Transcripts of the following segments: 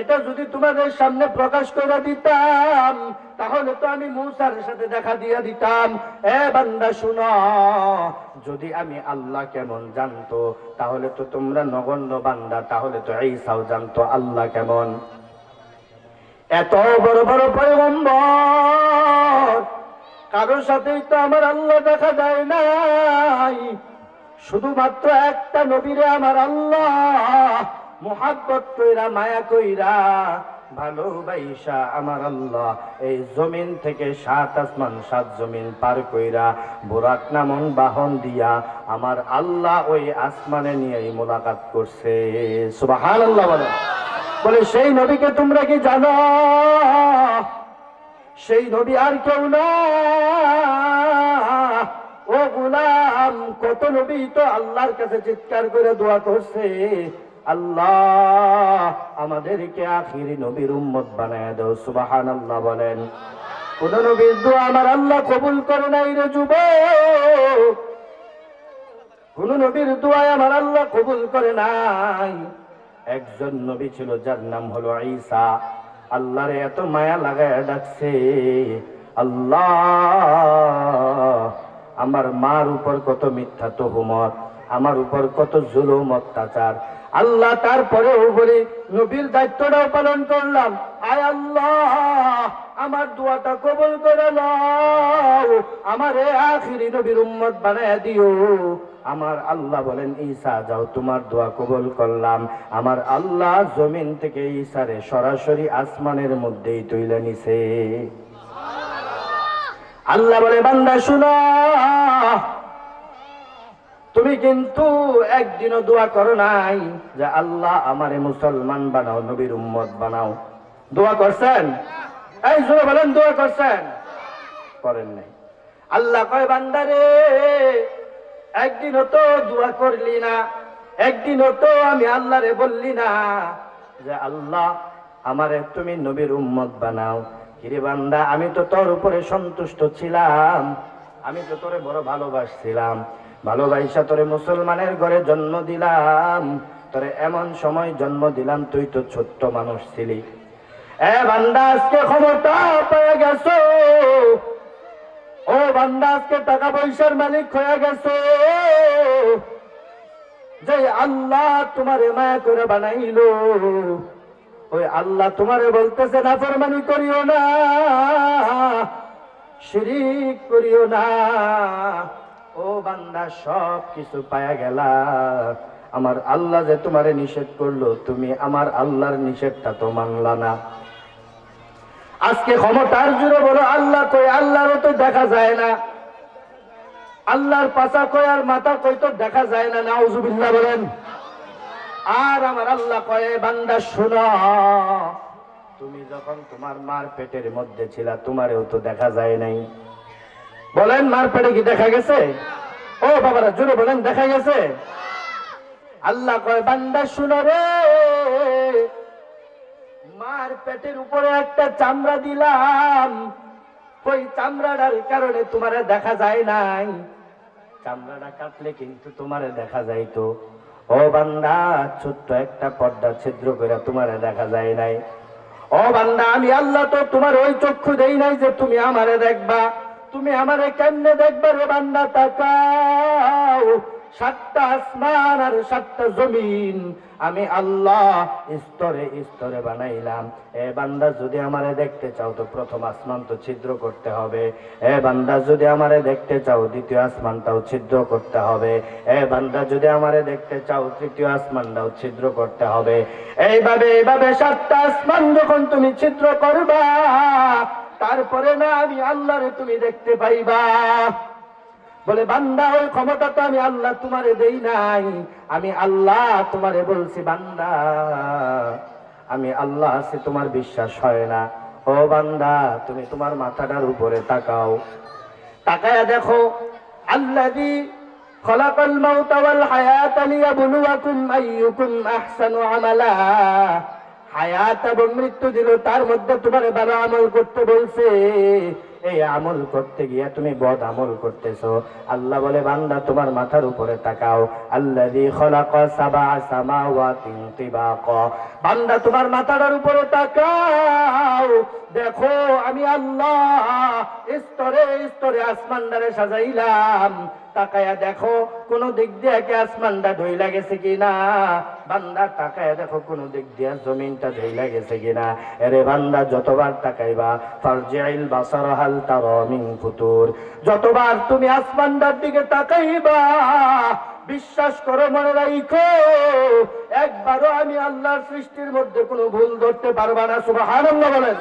এটা যদি তোমাদের সামনে প্রকাশ করে দিতাম, তাহলে তো আমি মূসার সাথে দেখা দিয়ে দিতাম। এ বান্দা, শুনো, যদি আমি আল্লাহ কেমন জানতো, তাহলে তো তোমরা নগণ্য বান্দা, তাহলে তো ঈসাও জানতো আল্লাহ কেমন। এত বড় বড় পয়গম্বর, কারোর সাথেই তো আমার আল্লাহ দেখা যায় নাই। শুধুমাত্র একটা নবীরে আমার আল্লাহ মোহাব্বত কইরা, মায়া কইরা, ভালোবাইসা আমার আল্লাহ। এই জমিন থেকে সাত আসমান, সাত জমিন পার কইরা, বোরাক নামন বাহন দিয়া আমার আল্লাহ ওই আসমানে নিয়ে এই মোলাকাত করছে। সুবাহান আল্লাহ বলে। বলে, সেই নবীকে তোমরা কি জানো? সেই নবী আর কেউ না। ও গুলাম, কত নবী তো আল্লাহর কাছে চিৎকার করে দোয়া করছে। আল্লাহ, আমাদেরকে আখিরি নবীর উম্মত বানায় দাও সুবাহান আল্লাহ বলেন। কোন নবীর দোয়া আমার আল্লাহ কবুল করে নাই রে যুব কোন নবীর দোয়া আমার আল্লাহ কবুল করে নাই। একজন নবী ছিল, যার নাম হলো ঈসা। আল্লাহরে এত মায়া লাগায় ডাকছে, আল্লাহ, আমার মার উপর কত মিথ্যা তহুমত, আমার উপর কত জুলুম অত্যাচার আল্লাহ তারপরেও বলি নবীর দায়িত্বটাও পালন করলাম। আয় আল্লাহ আমার দোয়াটা কবল করে নাও। আমার এ আখিরি নবীর উম্মত বানায় দিও। আমার আল্লাহ বলেন ঈসা যাও তোমার দোয়া কবল করলাম। আমার আল্লাহ জমিন থেকে ঈসারে সরাসরি আসমানের মধ্যেই তুইলে নিছে। আল্লাহ বলে বান্দা শুনো। তুমি কিন্তু একদিনও দোয়া করো নাই যে আল্লাহ আমারে মুসলমান বানাও, নবীর উম্মত বানাও। দোয়া করছেন? এই শুনে বলেন, দোয়া করছেন? করেন নাই। আল্লাহ কয়, বান্দারে, একদিনও তো দোয়া করলি না, একদিনও তো আমি আল্লাহরে বললি না যে আল্লাহ আমারে তুমি নবীর উম্মত বানাও। কিরে বান্দা, আমি তো তোর উপরে সন্তুষ্ট ছিলাম, আমি তো তোরে বড় ভালোবাসছিলাম। ভালোবাসা তোরে মুসলমানের ঘরে জন্ম দিলাম। তোরে এমন সময় জন্ম দিলাম, তুই তো ছোট্ট মানুষ ছিলি। এ বান্দা, আজকে ক্ষমতা পেয়ে গেছো? ও বান্দা, আজকে টাকা পয়সার মালিক হয়ে গেছো? যে আল্লাহ তোমারে মায়া করে বানাইলো। ওই আল্লাহ তোমারে বলতেছে না ফরমানি করিও না, শিরিক করিও না। ও বান্দা সব কিছু পায়া গেলা। আমার আল্লাহ যে তোমারে নিষেধ করল, তুমি আমার আল্লাহর নিষেধটা তো মানলা না। আজকে ক্ষমতার জুড়ে বলো, আল্লাহ কই, আল্লাহরও তো দেখা যায় না। আল্লাহর পাশা কই আর মাথা কই তো দেখা যায় না, নাউজুবিল্লাহ বলেন। আর আমার আল্লাহ কয়ে বান্দা, শোনো। তুমি যখন তোমার মার পেটের মধ্যে ছিলা, তোমারেও তো দেখা যায় নাই। বলেন মারপেটে কি দেখা গেছে? ও বাবারা, জোরে বলেন, দেখা গেছে? আল্লাহ কয়, বান্দা, শুনো রে। মার পেটের উপরে একটা চামড়া দিলাম। ওই চামড়াটার কারণে তোমারে দেখা যায় নাই। চামড়াটা কাটলে কিন্তু তোমারে দেখা যাইতো। ও বান্দা, ছোট্ট একটা পর্দা ছিদ্র করে তোমারে দেখা যায় নাই। ও বান্দা, আমি আল্লাহ তো তোমার ওই চক্ষু দেই নাই যে তুমি আমারে দেখবা। তুমি আমারে কেমনে দেখবে রে বান্দা, তাকাও। সাতটা আসমান আর সাতটা জমিন, আমি আল্লাহ স্তরে স্তরে বানাইলাম। এ বান্দা, যদি আমারে দেখতে চাও তো প্রথম আসমান তো ছিদ্র করতে হবে। এ বান্দা, যদি আমারে দেখতে চাও দ্বিতীয় আসমানটাও ছিদ্র করতে হবে। এ বান্দা, যদি আমারে দেখতে চাও তৃতীয় আসমানটাও ছিদ্র করতে হবে। এইভাবে এইভাবে সাতটা আসমান যখন তুমি ছিদ্র করবা তারপরে না আমি আল্লাহরে তুমি দেখতে পাইবা। বলে, বান্দা, ওই ক্ষমতা তো আমি আল্লাহ তোমারে দেই নাই। আমি আল্লাহ তোমারে বলছি, বান্দা, আমি আল্লাহ আছে তোমার বিশ্বাস হয় না। ও বান্দা, তুমি তোমার মাথাটার উপরে তাকাও। তাকায়া দেখো আল্লাহি খলাকাল মাউতা ওয়াল হায়াতা লিয়াবলুয়াকুম আইয়ুকুম আহসানু আমালা। হায়াত এবং মৃত্যু দিল, তার মধ্যে তোমার ভালো আমল করতে বলছে। এই আমল করতে গিয়ে তুমি বদ আমল করতেছো। আল্লাহ বলে, বান্দা, তোমার মাথার উপরে তাকাও। আল্লাযী খলাকা সাবআ সামাওয়াতিন তিবাকা। বান্দা, তোমার মাথার উপরে তাকাও। দেখো, আমি আল্লাহ স্তরে স্তরে আসমানটারে সাজাইলাম। তাকায়া দেখো, কোন দিক দিয়ে কি আসমানটা ধইলা গেছে কিনা? বান্দা, তাকায়া দেখো, কোন দিক দিয়ে জমিনটা ধইলা গেছে কিনা? এরে বান্দা, যতবার তাকাইবা ফারজিল বাসার হাল তার মিন ফুতুর। যতবার তুমি আসমানটার দিকে তাকাইবা, বিশ্বাস করো, মনে রাখো একবারও আমি আল্লাহর সৃষ্টির মধ্যে কোনো ভুল ধরতে পারবা না, সুবহানাল্লাহ বলেন।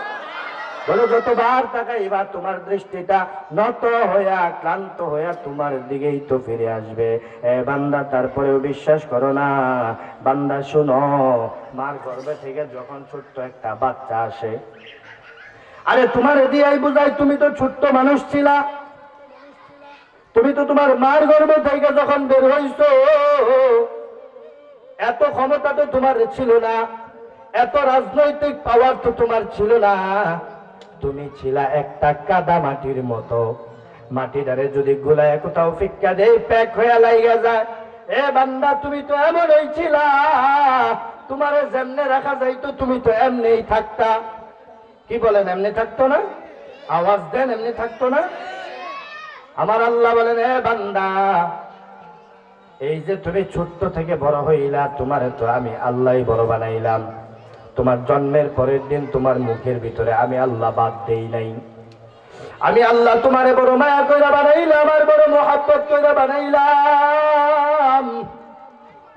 বলো যতবার এবার তোমার দৃষ্টিটা নত হইয়া ক্লান্ত হইয়া তোমার দিকেই তো ফিরে আসবে। বান্দা, তারপরেও বিশ্বাস করো না। বান্দা, শুনো, মার গর্ভে থেকে যখন ছোট্ট একটা বাচ্চা আসে, আরে তোমার দিয়াই বুঝাই, তুমি তো ছোট্ট মানুষ ছিলা। তুমি তো তোমার মার গর্ভে থেকে যখন বের হইছো, এত ক্ষমতা তো তোমার ছিল না, এত রাজনৈতিক পাওয়ার তো তোমার ছিল না। তুমি ছিলা একটা কাদা মাটির মতো। মাটিটারে যদি গুলায় কোথাও ফিক্কা দেয়, প্যাক হয়ে লাইগা যায়। এ বান্দা, তুমি তো এমনই ছিলা। তোমার যেমনে রাখা যাইতো, তুমি তো এমনিই থাকতা। কি বলেন, এমনি থাকতো না? আওয়াজ দেন, এমনি থাকতো না? আমার আল্লাহ বলেন, এ বান্দা, এই যে তুমি ছোট্ট থেকে বড় হইলা, তোমার তো আমি আল্লাহই বড় বানাইলাম। তোমার জন্মের পরের দিন তোমার মুখের ভিতরে আমি আল্লাহ বাদ দেই নাই। আমি আল্লাহ তোমারে বড় মায়া কইরা বানাইলাম আর বড় মোহাব্বত কইরা বানাইলাম।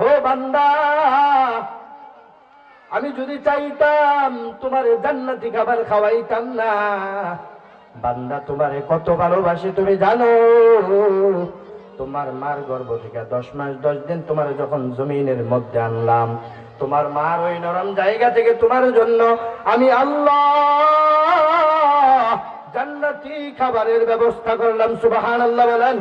ও বান্দা, আমি যদি চাইতাম তোমার জান্নাতি খাবার খাওয়াইতাম না। বান্দা, তোমারে কত ভালোবাসি, তুমি জানো। তোমার মার গর্ভ থেকে দশ মাস, দশ দিন তোমার যখন জমিনের মধ্যে আনলাম তোমার মার ওই নরম জায়গা থেকে তোমার জন্য আমি আল্লাহ জান্নাতি খাবারের ব্যবস্থা করলাম সুবাহান আল্লাহ বলেন।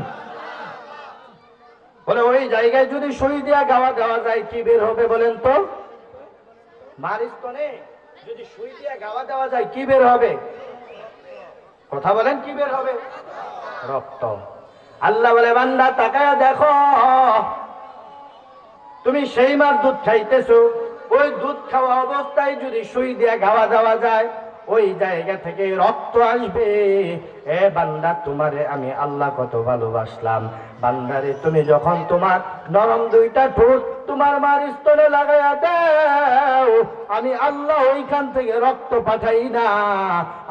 বলে, ওই জায়গায় যদি সই দিয়া গাওয়া গাওয়া যায়, কি বের হবে বলেন তো? মার স্তনে যদি সুই দিয়া গাওয়া দেওয়া যায়, কি বের হবে? কথা বলেন, কি বের হবে? রক্ত। আল্লাহ বলে, বান্দা, তাকায়া দেখো। তুমি সেই মার দুধ খাইতেছো, ওই দুধ খাওয়া অবস্থায় যদি সুই দিয়া গাওয়া দেওয়া যায়, ওই জায়গা থেকে রক্ত আসবে। এ বান্দা, তোমারে আমি আল্লাহ কত ভালোবাসলাম। বান্দারে, তুমি যখন তোমার নরম দুইটা ঠোঁট তোমার মার স্তরে লাগাইয়া দাও, আমি আল্লাহ ওইখান থেকে রক্ত পাঠাই না।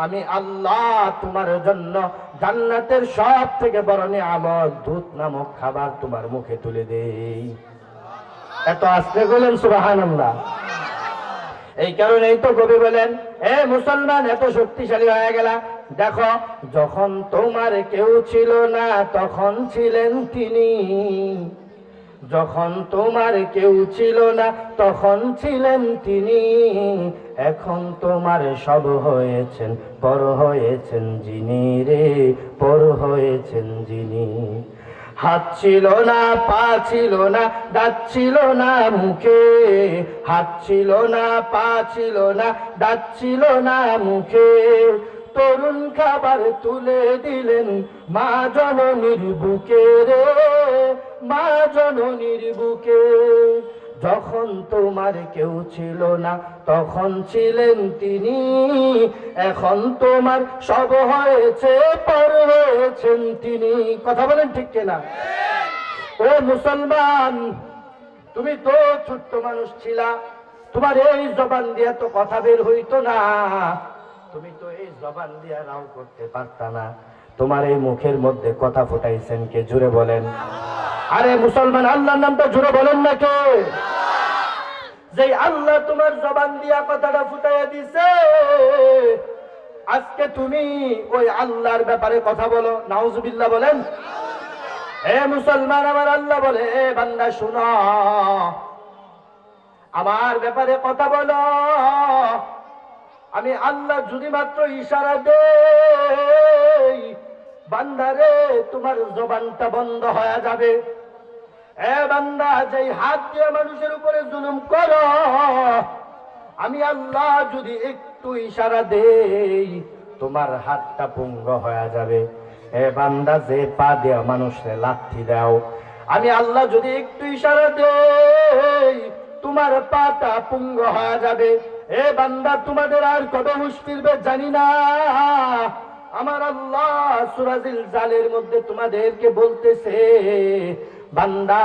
আমি আল্লাহ তোমার জন্য জান্নাতের সব থেকে বড় নিয়ামত দুধ নামক খাবার তোমার মুখে তুলে দেই। এত আস্তে বলেন সুবাহান এই কারণেই তো কবি বলেন, এ মুসলমান, এত শক্তিশালী হয়ে গেলা। দেখো, যখন তোমার কেউ ছিল না, তখন ছিলেন তিনি। যখন তোমার কেউ ছিল না, তখন ছিলেন তিনি। এখন তোমার সব হয়েছেন, পর হয়েছেন যিনি রে, পর হয়েছেন যিনি। হাত ছিল না, পা ছিল না, দাঁত ছিল না মুখে। হাত ছিল না, পা ছিল না, দাঁত ছিল না মুখে। তরুণ খাবার তুলে দিলেন মা জননীর বুকে রে, মা জননীর বুকে। যখন তোমার কেউ ছিল না, তখন ছিলেন তিনি। এখন তোমার সব হয়েছে হয়েছেন তিনি। কথা বলেন ঠিক কিনা? ও মুসলমান, তুমি তো ছোট্ট মানুষ ছিলা। তোমার এই জবান দিয়া তো কথা বের হইতো না। তুমি তো এই জবান দিয়া রাও করতে পারতা না। তোমার এই মুখের মধ্যে কথা ফুটাইছেন কে? জুড়ে বলেন। আরে মুসলমান, আল্লাহর নামটা জুড়ে বলেন না কে? যে আল্লাহ তোমার জবান দিয়া কথাটা ফুটাইয়া দিছে আজকে তুমি ওই আল্লাহর ব্যাপারে কথা বলো, নাউজুবিল্লাহ বলেন। হে মুসলমান, আমার আল্লাহ বলে, এ বান্দা, শুনো। আমার ব্যাপারে কথা বলো। আমি আল্লাহ যদি মাত্র ইশারা দেই বান্দারে তোমার জবানটা বন্ধ হয়ে যাবে। এ বান্দা, যেই হাত দিয়ে মানুষের উপরে জুলুম করো, আমি আল্লাহ যদি একটু ইশারা দেই, তোমার হাতটা পুঙ্গ হয়ে যাবে। এ বান্দা, যে পা দেওয়া মানুষরে লাথি দাও। আমি আল্লাহ যদি একটু ইশারা দেই, তোমার পাটা পুঙ্গ হয়ে যাবে। এ বান্দা, তোমাদের আর কত ফিরবে জানি না। আমার আল্লাহ সুরাজিল জালের মধ্যে তোমাদেরকে বলতেছে, বান্দা,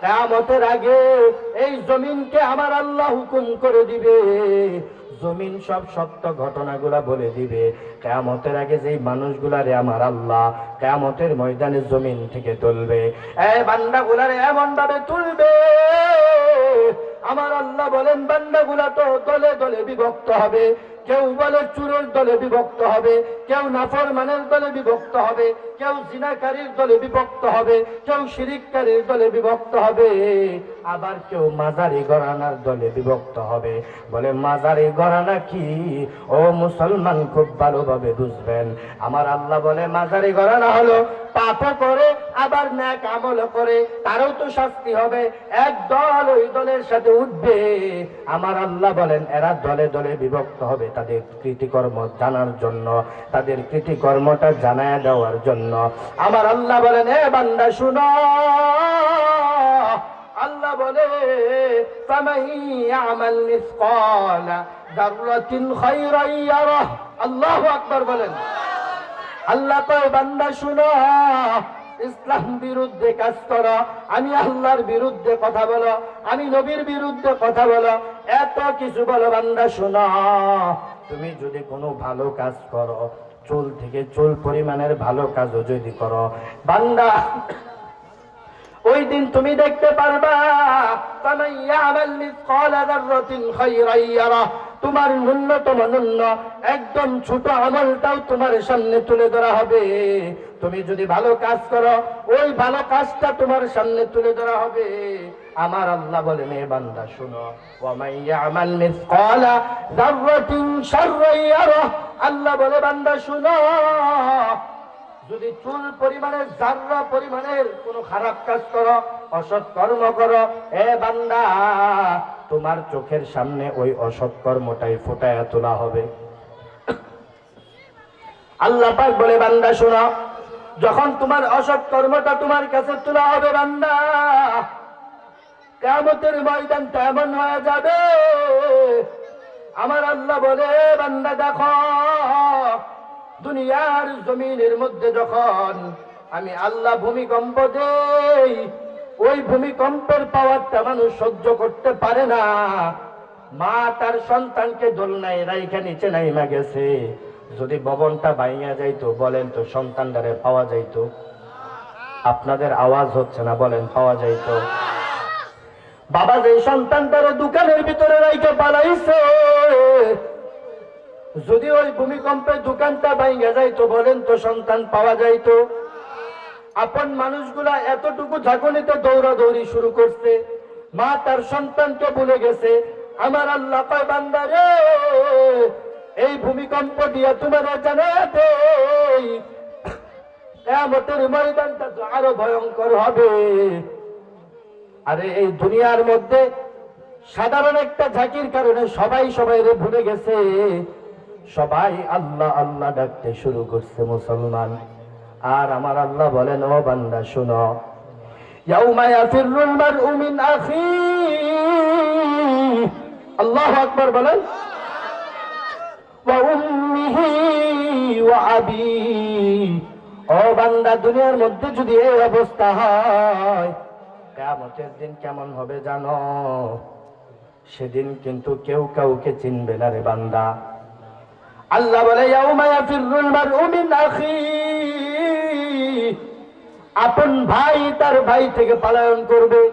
কেয়ামতের আগে এই জমিনকে আমার আল্লাহ হুকুম করে দিবে। জমিন সব সত্য ঘটনাগুলা বলে দিবে। কেয়ামতের আগে যেই মানুষগুলারে আমার আল্লাহ, কেয়ামতের ময়দানে জমিন থেকে তুলবে। এই বান্দাগুলারে এমন ভাবে তুলবে। আমার আল্লাহ বলেন, বান্দাগুলা তো দলে দলে বিভক্ত হবে। কেউ বলে চুরের দলে বিভক্ত হবে, কেউ নাফর মানের দলে বিভক্ত হবে, কেউ জিনাকারীর দলে বিভক্ত হবে, কেউ শিরিককারীর দলে বিভক্ত হবে। আবার কেউ মাজারি গরানার দলে বিভক্ত হবে। বলে, মাজারি গরানা কি? ও মুসলমান খুব ভালোভাবে বুঝবেন। আমার আল্লাহ বলে, মাজারি গরানা হলো পাপও করে আবার ন্যাক আমল করে, তারও তো শাস্তি হবে। এক দল ওই দলের সাথে উঠবে। আমার আল্লাহ বলেন, এরা দলে দলে বিভক্ত হবে তাদের কৃতিকর্ম জানার জন্য, তাদের কৃতিকর্মটা জানায় দেওয়ার জন্য। আমার আল্লাহ বলেন, এ বান্দা, শুন। আল্লাহ বলে আল্লাহ আকবর বলেন। আল্লাহ তো বান্দা, শুনো। ইসলাম বিরুদ্ধে কাজ করো, আমি আল্লাহর বিরুদ্ধে কথা বলো, আমি নবীর বিরুদ্ধে কথা বলো, এত কিছু বলো বান্দা, শোন। তুমি যদি কোনো ভালো কাজ করো, চুল থেকে চুল পরিমাণের ভালো কাজও যদি করো, বান্দা, ওই দিন তুমি দেখতে পারবা তোমার ন্যূনতম ন্যূন্য একদম ছোট আমলটাও তোমার সামনে তুলে ধরা হবে। তুমি যদি ভালো কাজ করো, ওই ভালো কাজটা তোমার সামনে তুলে ধরা হবে। আমার আল্লাহ বলে, মেয়ে বান্দা, শুনো। আমাল মিসকালা যাররাতিন শাররান আল্লাহ বলে, বান্দা, শুনো। যদি চুল পরিমাণের জাররা পরিমাণের কোনো খারাপ কাজ করো, অসৎ কর্ম করো, এ বান্দা তোমার চোখের সামনে ওই অসৎ কর্মটাই ফুটায় তোলা হবে। আল্লাহ পাক বলে, বান্দা, শোনো, যখন তোমার অসৎ কর্মটা তোমার কাছে তোলা হবে বান্দা কেমতের ময়দানটা এমন হয়ে যাবে। আমার আল্লাহ বলে, বান্দা, দেখো, দুনিয়ার জমিনের মধ্যে যখন আমি আল্লাহ ভূমিকম্প দেই ওই ভূমিকম্পের পাওয়ারটা মানুষ সহ্য করতে পারে না। মা তার সন্তানকে দোলনায় রাইখা নিচে নাইমা গেছে। যদি ভবনটা বাইয়া যাইতো, বলেন তো সন্তানটারে পাওয়া যাইতো। আপনাদের আওয়াজ হচ্ছে না, বলেন, পাওয়া যাইতো। বাবা যে সন্তানটারে দোকানের ভিতরে রাইখে পালাইছে, যদি ওই ভূমিকম্পে দোকানটা ভাইঙ্গা যাইতো, বলেন তো সন্তান পাওয়া যাইতো। আপন মানুষগুলা এতটুকু ঝাঁকুনিতে দৌড়াদৌড়ি শুরু করছে। মা তার সন্তানকে ভুলে গেছে। আমার আল্লাহ কয়, বান্দা এই ভূমিকম্প দিয়া তোমার জানাতে ময়দানটা তো আরও ভয়ঙ্কর হবে। আরে, এই দুনিয়ার মধ্যে সাধারণ একটা ঝাঁকির কারণে সবাই সবাই রে ভুলে গেছে। সবাই আল্লাহ আল্লাহ ডাকতে শুরু করছে মুসলমান। আর আমার আল্লাহ বলেন, ও বান্দা, শুনো। আল্লাহু আকবার বলেন। ও বান্দা, দুনিয়ার মধ্যে যদি এই অবস্থা হয়, কিয়ামতের দিন কেমন হবে জানো? সেদিন কিন্তু কেউ কাউকে চিনবে না রে বান্দা। আল্লাহ বলে, ইয়াউমা ইয়াফিরুল মারউ মিন আখি আপন ভাই তার ভাই থেকে পালায়ন করবে।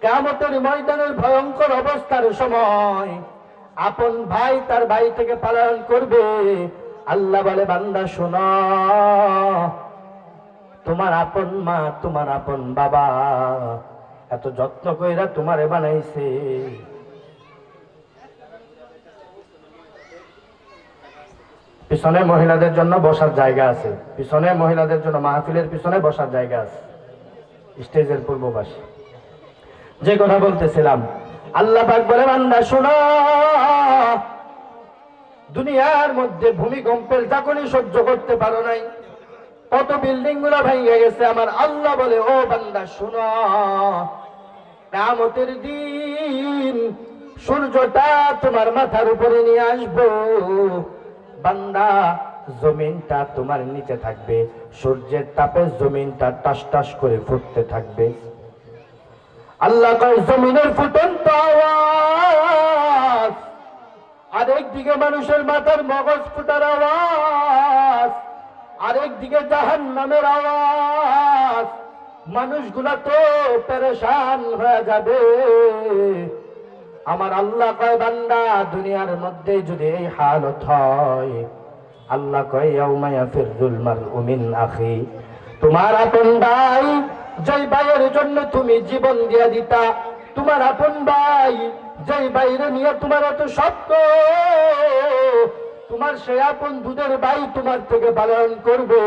কিয়ামতের ময়দানের ভয়ঙ্কর অবস্থার সময় আপন ভাই তার ভাই থেকে পালায়ন করবে। আল্লাহ বলে, বান্দা, শোনো। তোমার আপন মা, তোমার আপন বাবা এত যত্ন কইরা তোমারে বানাইছে। পিছনে মহিলাদের জন্য বসার জায়গা আছে। পিছনে মহিলাদের জন্য মাহফিলের পিছনে বসার জায়গা আছে। স্টেজের পূর্ব পাশে যে কথা বলতেছিলাম, আল্লাহ বলে, বান্দা, শোনো। দুনিয়ার মধ্যে ভূমিকম্পের যখনই সহ্য করতে পারো নাই। কত বিল্ডিংগুলো ভেঙে গেছে, আমার আল্লাহ বলে, ও বান্দা, শুনো। কামতের দিন সূর্যটা তোমার মাথার উপরে নিয়ে আসব। বান্দা, জমিনটা তোমার নিচে থাকবে। সূর্যের তাপে জমিনটা টাস টাস করে ফুটতে থাকবে। আল্লাহ কয়, জমিনের ফুটন্ত আওয়াজ। আরেক দিকে মানুষের মাথার মগজ ফুটার আওয়াজ। আরেক দিকে জাহান নামের আওয়াজ। মানুষগুলা তো পেরেশান হয়ে যাবে। আমার আল্লাহ কয়, বান্দা, দুনিয়ার মধ্যে যদি এই হালত হয়, আল্লাহ কয়, ইয়াউমা ফিরুল মারউ মিন আখি। তোমার আপন ভাই, যেই ভাইয়ের জন্য তুমি জীবন দিয়া দিতা, তোমার আপন ভাই, যেই বাইরে নিয়ে তোমার এত সত্য তোমার সে আপন দুধের ভাই তোমার থেকে পালন করবে।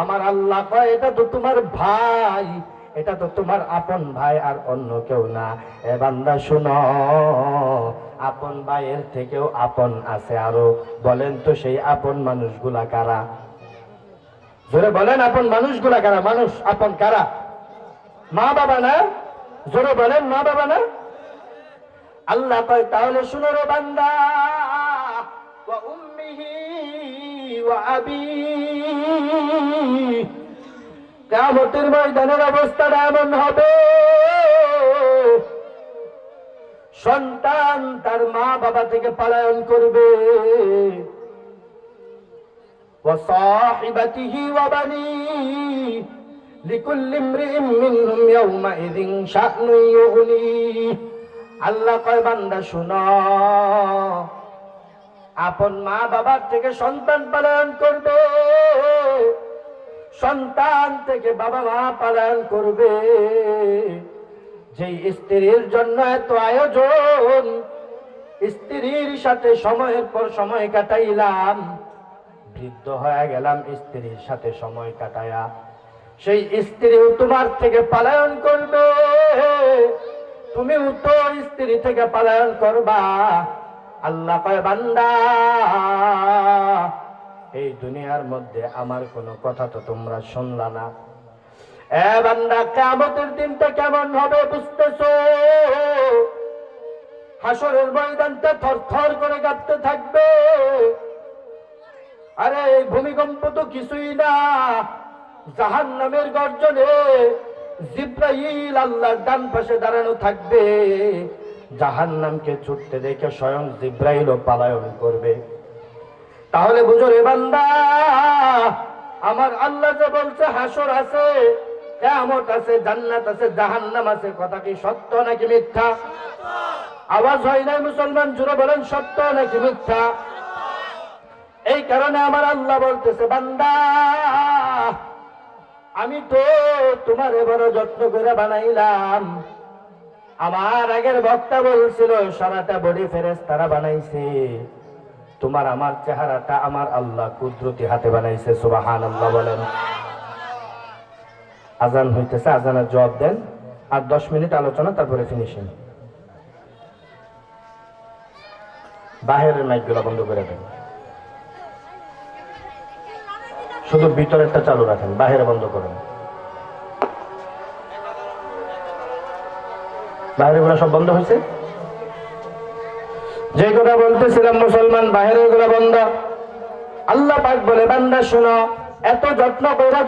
আমার আল্লাহ কয়, এটা তো তোমার ভাই। এটা তো তোমার আপন ভাই আর অন্য কেউ না। এ বান্দা, শুনো, আপন ভাইয়ের থেকেও আপন আছে আরও। বলেন তো সেই আপন মানুষগুলা কারা? জোরে বলেন, আপন মানুষগুলা কারা? মানুষ, আপন কারা? মা বাবা না? জোরে বলেন, মা বাবা না? আল্লাহ কয়, তাহলে শুনো রে বান্দা, ওয়া উম্মিহি ওয়া আবি। কিয়ামতের ময়দানের অবস্থাটা এমন হবে সন্তান তার মা বাবা থেকে পালায়ন করবে وصاحبته وبنيه لكل امرئ منهم يومئذ شأن يغنيه আল্লাহ কয় বান্দা শুনো আপন মা বাবার থেকে সন্তান পালন করবে সন্তান থেকে বাবা মা পালন করবে। যেই স্ত্রীর জন্য এত আয়োজন, স্ত্রীর সাথে সময়ের পর সময় কাটাইলাম, বৃদ্ধ হয়ে গেলাম স্ত্রীর সাথে সময় কাটায়া। সেই স্ত্রীও তোমার থেকে পালায়ন করবে। তুমি তো স্ত্রী থেকে পালায়ন করবা। আল্লাহ কয়, বান্দা এই দুনিয়ার মধ্যে আমার কোনো কথা তো তোমরা শুনলা না। কেমতের দিনটা কেমন হবে বুঝতেছো? হাসরের ময়দানটা থর থর করে কাঁপতে থাকবে। আরে, এই ভূমিকম্প তো কিছুই না। জাহান নামের গর্জনে জিব্রাইল আল্লাহর ডান পাশে দাঁড়ানো থাকবে। জাহান নামকে ছুটতে দেখে স্বয়ং জিব্রাইলও পালায়ন করবে। তাহলে বুঝো রে বান্দা, আমার আল্লাহ যে বলছে, হাসর আছে কেমত আছে, জান্নাত আছে, জাহান্নাম আছে, কথা কি সত্য নাকি মিথ্যা? আওয়াজ হয় নাই মুসলমান, জুড়ে বলেন সত্য নাকি মিথ্যা? এই কারণে আমার আল্লাহ বলতেছে, বান্দা, আমি তো তোমার বড় যত্ন করে বানাইলাম। আমার আগের বক্তা বলছিল, সারাটা বডি ফেরেস তারা বানাইছে। তোমার আমার চেহারাটা আমার আল্লাহ কুদরতি হাতে বানাইছে সুবাহান আল্লাহ বলেন। আজান হইতেছে, আজানের জবাব দেন। আর দশ মিনিট আলোচনা, তারপরে ফিনিশিং বাহিরের মাইকগুলো বন্ধ করে দেন। শুধু ভিতরেরটা চালু রাখেন, বাহিরে বন্ধ করেন। বাইরে সব বন্ধ হয়েছে? যে কথা বলতেছিলাম মুসলমান, বাহিরেরগুলো বন্ধ। আল্লাহ পাক বলে, বান্দা শুনো, এত যত্ন যখন